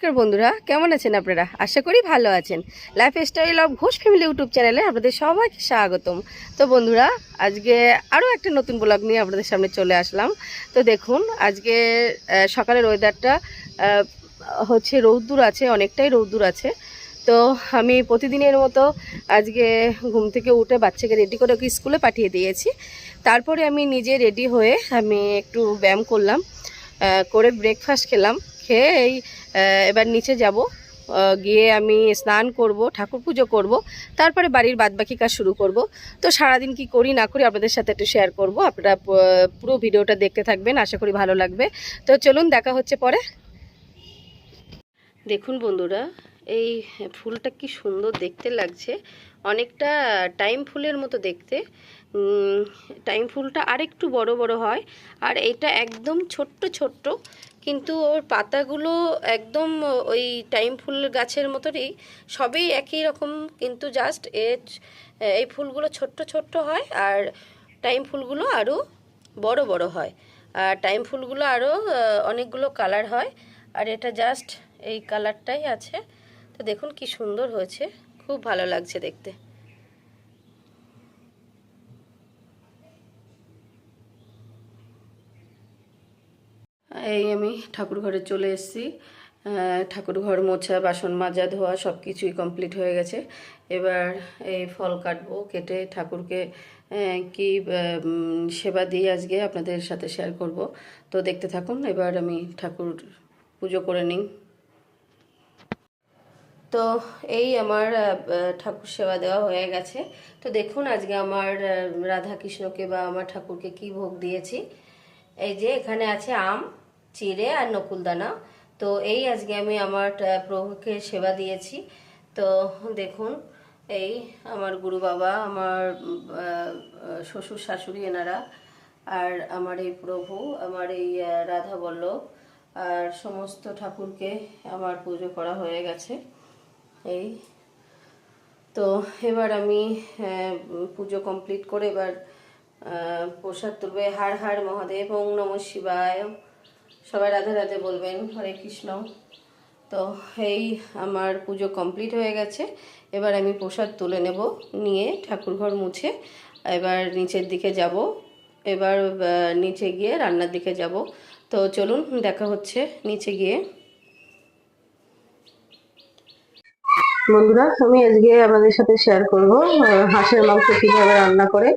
নমস্কার বন্ধুরা, কেমন আছেন আপনারা? আশা করি ভালো আছেন। Lifestyle of Ghosh family YouTube চ্যানেলে আপনাদের সবাইকে স্বাগতম। তো বন্ধুরা, আজকে আরও একটা নতুন ব্লগ নিয়ে আপনাদের সামনে চলে আসলাম। তো দেখুন, আজকে সকালের ওয়েদারটা হচ্ছে রৌদ্দুর আছে, অনেকটাই রৌদ্দুর আছে। তো আমি প্রতিদিনের মতো আজকে ঘুম থেকে উঠে বাচ্চাকে রেডি করে স্কুলে পাঠিয়ে দিয়েছি। তারপরে আমি নিজে রেডি হয়ে আমি একটু ব্যায়াম করলাম করে ব্রেকফাস্ট খেলাম। খেয়ে এই এবার নিচে যাব। গিয়ে আমি স্নান করব, ঠাকুর পুজো করব, তারপরে বাড়ির বাদবাকি কাজ শুরু করব। তো সারাদিন কি করি না করি আপনাদের সাথে একটু শেয়ার করব। আপনারা পুরো ভিডিওটা দেখতে থাকবেন, আশা করি ভালো লাগবে। তো চলুন, দেখা হচ্ছে পরে। দেখুন বন্ধুরা এই ফুলটা কি সুন্দর দেখতে লাগছে। অনেকটা টাইম ফুলের মতো দেখতে। টাইম ফুলটা আরেকটু বড় বড় হয়। আর এটা একদম ছোট্ট ছোট্ট, কিন্তু ওর পাতাগুলো একদম ওই টাইম ফুল গাছের মতনই, সবই একই রকম, কিন্তু জাস্ট এর, এই ফুলগুলো ছোট্ট ছোট্ট হয় আর টাইম ফুলগুলো আরও বড় বড় হয়। আর টাইম ফুলগুলো আরও অনেকগুলো কালার হয়। আর এটা জাস্ট এই কালারটাই আছে। তো দেখুন কি সুন্দর হয়েছে। খুব ভালো লাগছে দেখতে। এই আমি ঠাকুর ঘরে চলে এসেছি। ঠাকুর ঘর মোছা, বাসন মাজা, ধোয়া সব কিছুই কমপ্লিট হয়ে গেছে। এবার এই ফল কাটবো, কেটে ঠাকুরকে কি সেবা দিয়ে আজকে আপনাদের সাথে শেয়ার করব। তো দেখতে থাকুন, এবার আমি ঠাকুর পুজো করে নিই। তো এই আমার ঠাকুর সেবা দেওয়া হয়ে গেছে। তো দেখুন আজকে আমার রাধা কৃষ্ণকে বা আমার ঠাকুরকে কি ভোগ দিয়েছি। এই যে এখানে আছে আম, চিড়ে আর নকুলদানা। তো এই আজকে আমি আমার প্রভুকে সেবা দিয়েছি। তো দেখুন, এই আমার গুরু বাবা, আমার শ্বশুর শাশুড়ি এনারা, আর আমার এই প্রভু, আমার এই রাধা বল্লভ আর সমস্ত ঠাকুরকে আমার পুজো করা হয়ে গেছে। এই। তো এবার আমি পুজো কমপ্লিট করে এবার প্রসাদ তুলবে। হার হার মহাদেব, ওং নম শিবায়। সবাই রাধে রাধে বলবেন, হরে কৃষ্ণ। তো এই আমার পুজো কমপ্লিট হয়ে গেছে। এবার আমি প্রসাদ তুলে নেব, নিয়ে ঠাকুরঘর মুছে এবার নিচের দিকে যাব। এবার নিচে গিয়ে রান্নার দিকে যাব। তো চলুন, দেখা হচ্ছে নিচে গিয়ে। বন্ধুরা, আমি আজকে আপনাদের সাথে শেয়ার করব হাঁসের মাংস কীভাবে রান্না করে।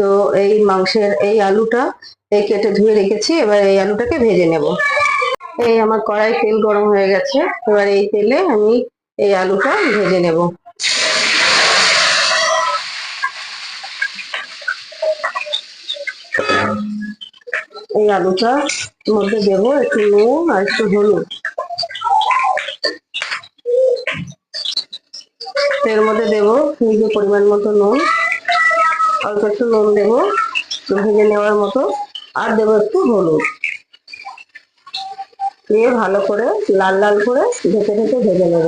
তো এই মাংসের, এই আলুটা এই কেটে ধুয়ে রেখেছি, এবার এই আলুটাকে ভেজে নেব। এই আমার কড়াই তেল গরম হয়ে গেছে, এবার এই তেলে আমি এই আলুটা ভেজে নেব। এই আলুটা মধ্যে দেবো একটু নুন আর একটু হলুদ। এর মধ্যে দেবো নিজে পরিমাণ মতো নুন, অল্প একটু নুন দেবো ভেজে নেওয়ার মতো, আর দেবো একটু হলুদ। দিয়ে ভালো করে লাল লাল করে ঢেকে ঢেকে ভেজে নেব।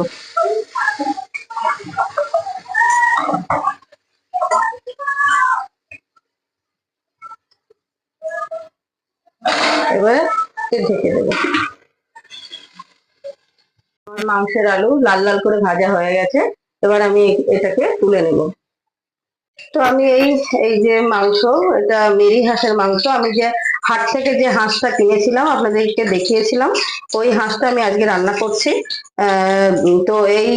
এবারে ঢেকে দেবো। মাংসের আলু লাল লাল করে ভাজা হয়ে গেছে। এবার আমি এটাকে তুলে নেব। তো আমি এই এই যে মাংস, এটা মেরি হাঁসের মাংস, আমি যে হাট থেকে যে হাঁসটা কিনেছিলাম, আপনাদেরকে দেখিয়েছিলাম, ওই হাঁসটা আমি আজকে রান্না করছি। তো এই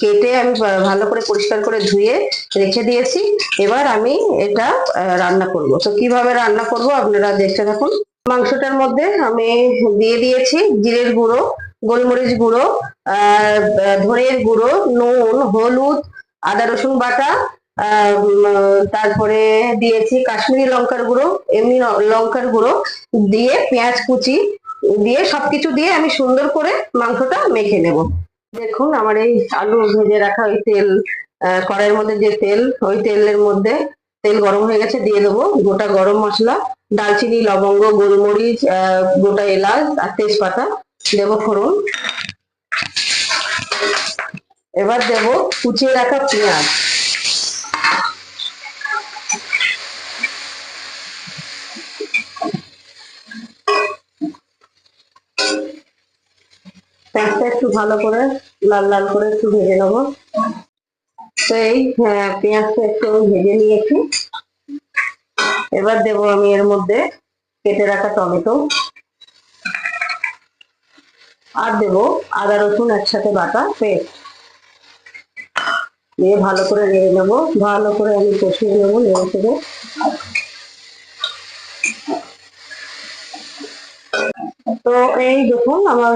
কেটে আমি ভালো করে পরিষ্কার করে ধুয়ে রেখে দিয়েছি। এবার আমি এটা রান্না করব। তো কীভাবে রান্না করব আপনারা দেখতে থাকুন। মাংসটার মধ্যে আমি দিয়ে দিয়েছি জিরের গুঁড়ো গোলমরিচ গুঁড়ো ধনের গুঁড়ো, নুন, হলুদ, আদা, রসুন বাটা তারপরে দিয়েছি কাশ্মীরি লঙ্কার গুঁড়ো, এমনি লঙ্কার গুঁড়ো, দিয়ে পেঁয়াজ কুচি, দিয়ে সবকিছু দিয়ে আমি সুন্দর করে মাংসটা মেখে নেব। দেখুন আমার এই আলু ভেজে রাখা ওই তেল কড়াইয়ের মধ্যে যে তেল, ওই তেলের মধ্যে তেল গরম হয়ে গেছে, দিয়ে দেবো গোটা গরম মশলা দালচিনি লবঙ্গ, গোলমরিচ গোটা এলাচ আর তেজপাতা। দেবো ফোড়ন। এবার দেবো কুচিয়ে রাখা পেঁয়াজ। পেঁয়াজটা একটু ভালো করে লাল লাল করে একটু ভেজে নেব। তো এই হ্যাঁ, পেঁয়াজটা একটু ভেজে নিয়েছি। এবার দেবো আমি এর মধ্যে কেটে রাখা টমেটো। আর দেবো আদা, রসুন একসাথে বাটা পেস্ট দিয়ে ভালো করে নেড়ে নেব, ভালো করে আমি কষিয়ে নেব, নেড়ে চেড়ে। তো এই দেখুন, আমার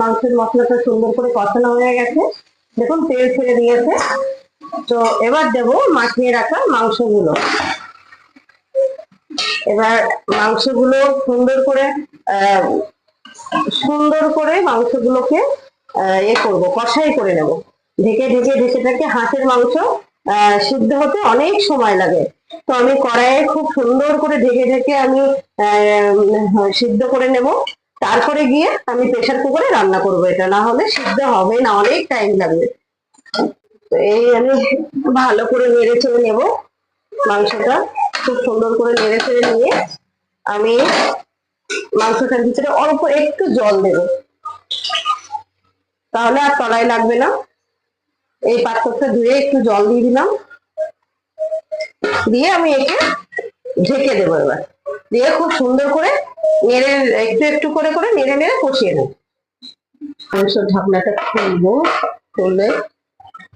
মাংসের মশলাটা সুন্দর করে কষানো হয়ে গেছে। দেখুন, তেল ছেড়ে দিয়েছে। তো এবার দেবো মাখিয়ে রাখা মাংসগুলো। এবার মাংসগুলো সুন্দর করে সুন্দর করে মাংসগুলোকে এ করব, কষাই করে নেব। ঢেকে ঢেকে ঢেকে হাঁসের মাংস সিদ্ধ হতে অনেক সময় লাগে। তো আমি কড়াইয়ে খুব সুন্দর করে ঢেকে ঢেকে আমি সিদ্ধ করে নেব। তারপরে গিয়ে আমি প্রেসার কুকারে রান্না করব এটা। না হলে সিদ্ধ হবে না, অনেক টাইম লাগবে। তো এই আমি ভালো করে নেড়ে চেড়ে নেব মাংসটা। খুব সুন্দর করে নেড়ে চেড়ে নিয়ে আমি মাংসটার ভিতরে অল্প একটু জল দেব। তাহলে আর তলায় লাগবে না। এই পাত্রটা ধুয়ে একটু জল দিয়ে দিলাম। দিয়ে আমি একে ঢেকে দেবো এবার। দিয়ে খুব সুন্দর করে নেড়ে, একটু একটু করে করে নেড়ে নেড়ে কষিয়ে নেব। মাংস ঢাকনাটা খুলবো, খুলে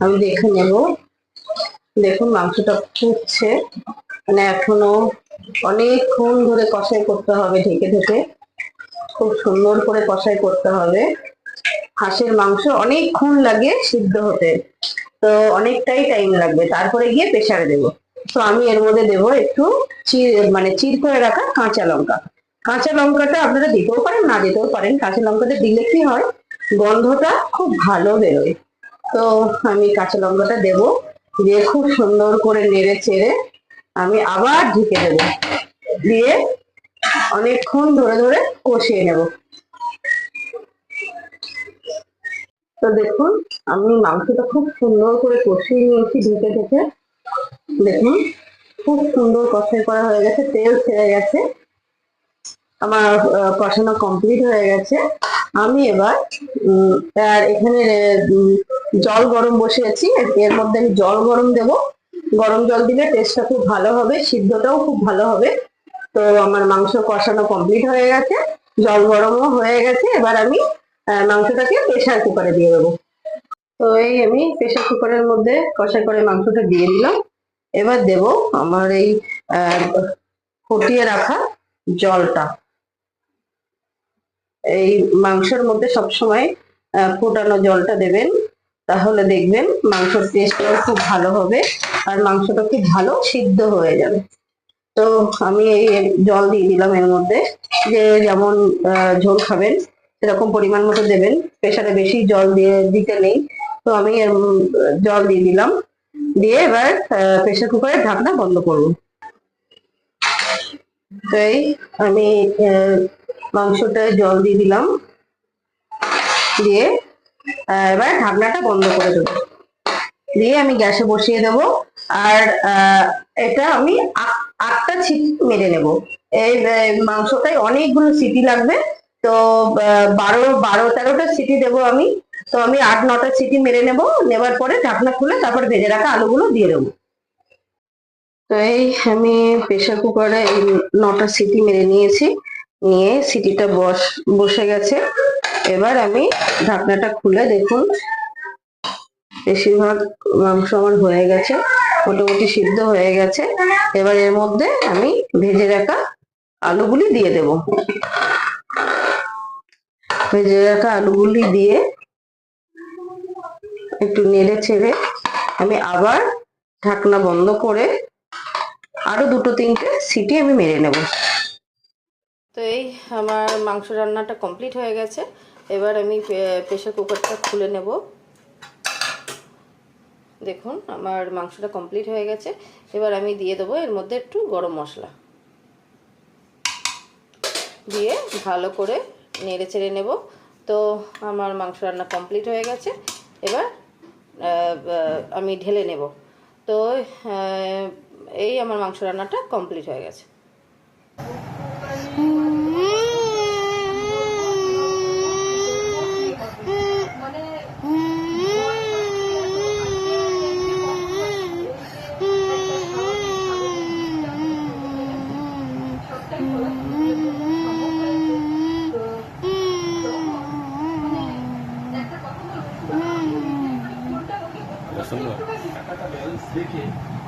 আমি দেখে নেব। দেখুন মাংসটা ফুটছে। মানে এখনও অনেকক্ষণ ধরে কষাই করতে হবে, ঢেকে ঢেকে। খুব সুন্দর করে কষাই করতে হবে। হাঁসের মাংস অনেকক্ষণ লাগে সিদ্ধ হতে। তো অনেকটাই টাইম লাগবে। তারপরে গিয়ে প্রেসারে দেবো। তো আমি এর মধ্যে দেবো একটু চির মানে চির করে রাখা কাঁচা লঙ্কা। কাঁচা লঙ্কাটা আপনারা দিতেও পারেন, না দিতেও পারেন। কাঁচা লঙ্কাটা দিলে কি হয়, গন্ধটা খুব ভালো বেরোয়। তো আমি কাঁচা লঙ্কাটা দেবো। দিয়ে খুব সুন্দর করে নেড়ে চেড়ে আমি আবার ঢেকে দেবো। দিয়ে অনেকক্ষণ ধরে ধরে কষিয়ে নেব। তো দেখুন, আমি মাংসটা খুব সুন্দর করে কষিয়ে নিয়েছি ঢেকে ঢেকে। দেখুন, খুব সুন্দর কষাই করা হয়ে গেছে, তেল ছেড়ে গেছে। আমার কষানো কমপ্লিট হয়ে গেছে। আমি এবার আর এখানে জল গরম বসিয়েছি। এর মধ্যে আমি জল গরম দেব। গরম জল দিলে টেস্টটা খুব ভালো হবে, সিদ্ধটাও খুব ভালো হবে। তো আমার মাংস কষানো কমপ্লিট হয়ে গেছে, জল গরমও হয়ে গেছে, এবার আমি মাংসটাকে প্রেসার কুকারে দিয়ে দেবো। তো এই আমি প্রেসার কুকারের মধ্যে কষা করে মাংসটা দিয়ে দিলাম। এবার দেব আমার এই ফুটিয়ে রাখা জলটা। এই মাংসের মধ্যে সবসময় ফোটানো জলটা দেবেন। তাহলে দেখবেন মাংসর টেস্টটাও খুব ভালো হবে আর মাংসটা খুব ভালো সিদ্ধ হয়ে যাবে। তো আমি এই জল দিয়ে দিলাম এর মধ্যে যে যেমন ঝোল খাবেন সেরকম পরিমাণ মতো দেবেন প্রেসারে বেশি জল দিয়ে দিতে নেই। তো আমি জল দিয়ে দিলাম। দিয়ে এবার প্রেসার কুকারের ঢাকনা বন্ধ করব। তো এই আমি আহ, মাংসটায় জল দিয়ে দিলাম। দিয়ে এবার ঢাকনাটা বন্ধ করে দেবো। দিয়ে আমি গ্যাসে বসিয়ে দেবো। আর এটা আমি আটটা ছিটি মেরে নেব। এই মাংসটায় অনেকগুলো সিটি লাগবে। তো বারো বারো, তেরোটা সিটি দেবো আমি। তো আমি আট, নটা সিটি মেরে নেব। নেবার পরে ঢাকনা খুলে তারপর ভেজে রাখা আলুগুলো দিয়ে দেবো। তো এই আমি প্রেসার কুকারে এই নটা সিটি মেরে নিয়েছি। নিয়ে সিটিটা বস, বসে গেছে। এবার আমি ঢাকনাটা খুলে দেখুন। বেশিরভাগ মাংস আমার হয়ে গেছে, মোটামুটি সিদ্ধ হয়ে গেছে। এবার এর মধ্যে আমি ভেজে রাখা আলুগুলি দিয়ে দেব। ভেজে রাখা আলুগুলি দিয়ে একটু নেড়ে ছেড়ে আমি আবার ঢাকনা বন্ধ করে আরও দুটো তিনটে সিটি আমি মেরে নেব। তো এই আমার মাংস রান্নাটা কমপ্লিট হয়ে গেছে। এবার আমি প্রেশার কুকারটা খুলে নেব। দেখুন, আমার মাংসটা কমপ্লিট হয়ে গেছে। এবার আমি দিয়ে দেবো এর মধ্যে একটু গরম মশলা। দিয়ে ভালো করে নেড়ে চেড়ে নেব। তো আমার মাংস রান্না কমপ্লিট হয়ে গেছে। এবার আমি ঢেলে নেব। তো এই আমার মাংস রান্নাটা কমপ্লিট হয়ে গেছে।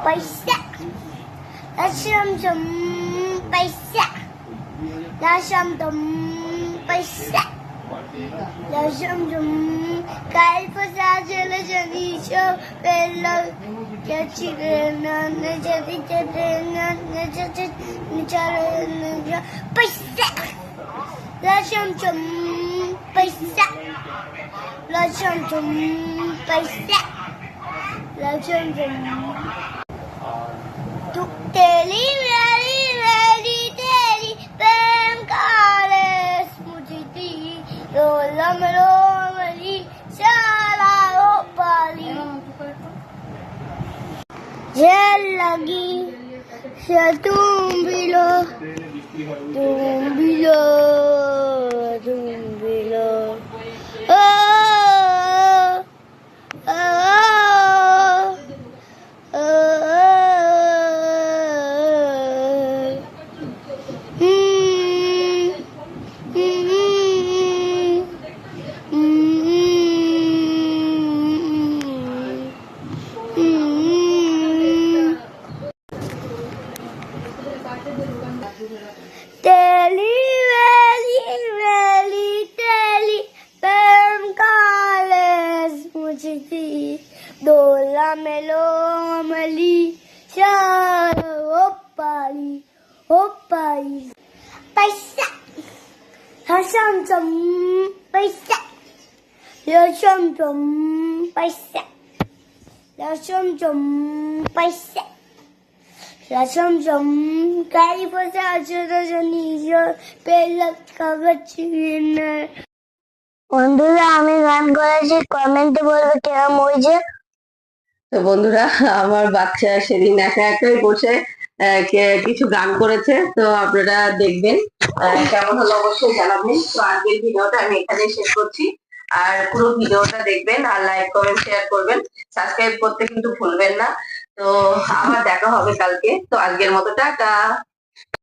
पैसा लक्ष्यम तुम पैसा लक्ष्यम तुम पैसा लक्ष्यम तुम काल पसाजल जनीश पेल चिरन जति चरण चरण पैसा लक्ष्यम तुम पैसा लक्ष्यम तुम पैसा लक्ष्यम तुम तू la raggiungeremo tutte le veriteli per cale sfuggiti. Non la meloma lì sarà roba lì. Gellaghi se tumbilo tumbilo. Hasam chum paisa Lasham chum paisa Lasham chum paisa Lasham chum kai pasa achura janisha pelak kagachina বন্ধুরা আমি গান করেছি কমেন্টে বলবে কেমন হয়েছে তো বন্ধুরা আমার বাচ্চা সেদিন একা একাই বসে কিছু গান করেছে, তো আপনারা দেখবেন কেমন হলো অবশ্যই জানাবেন। তো আজকের ভিডিওটা আমি এখানে শেষ করছি। আর পুরো ভিডিওটা দেখবেন আর লাইক কমেন্ট শেয়ার করবেন। সাবস্ক্রাইব করতে কিন্তু ভুলবেন না। তো আবার দেখা হবে কালকে। তো আজকের মতো টাটা।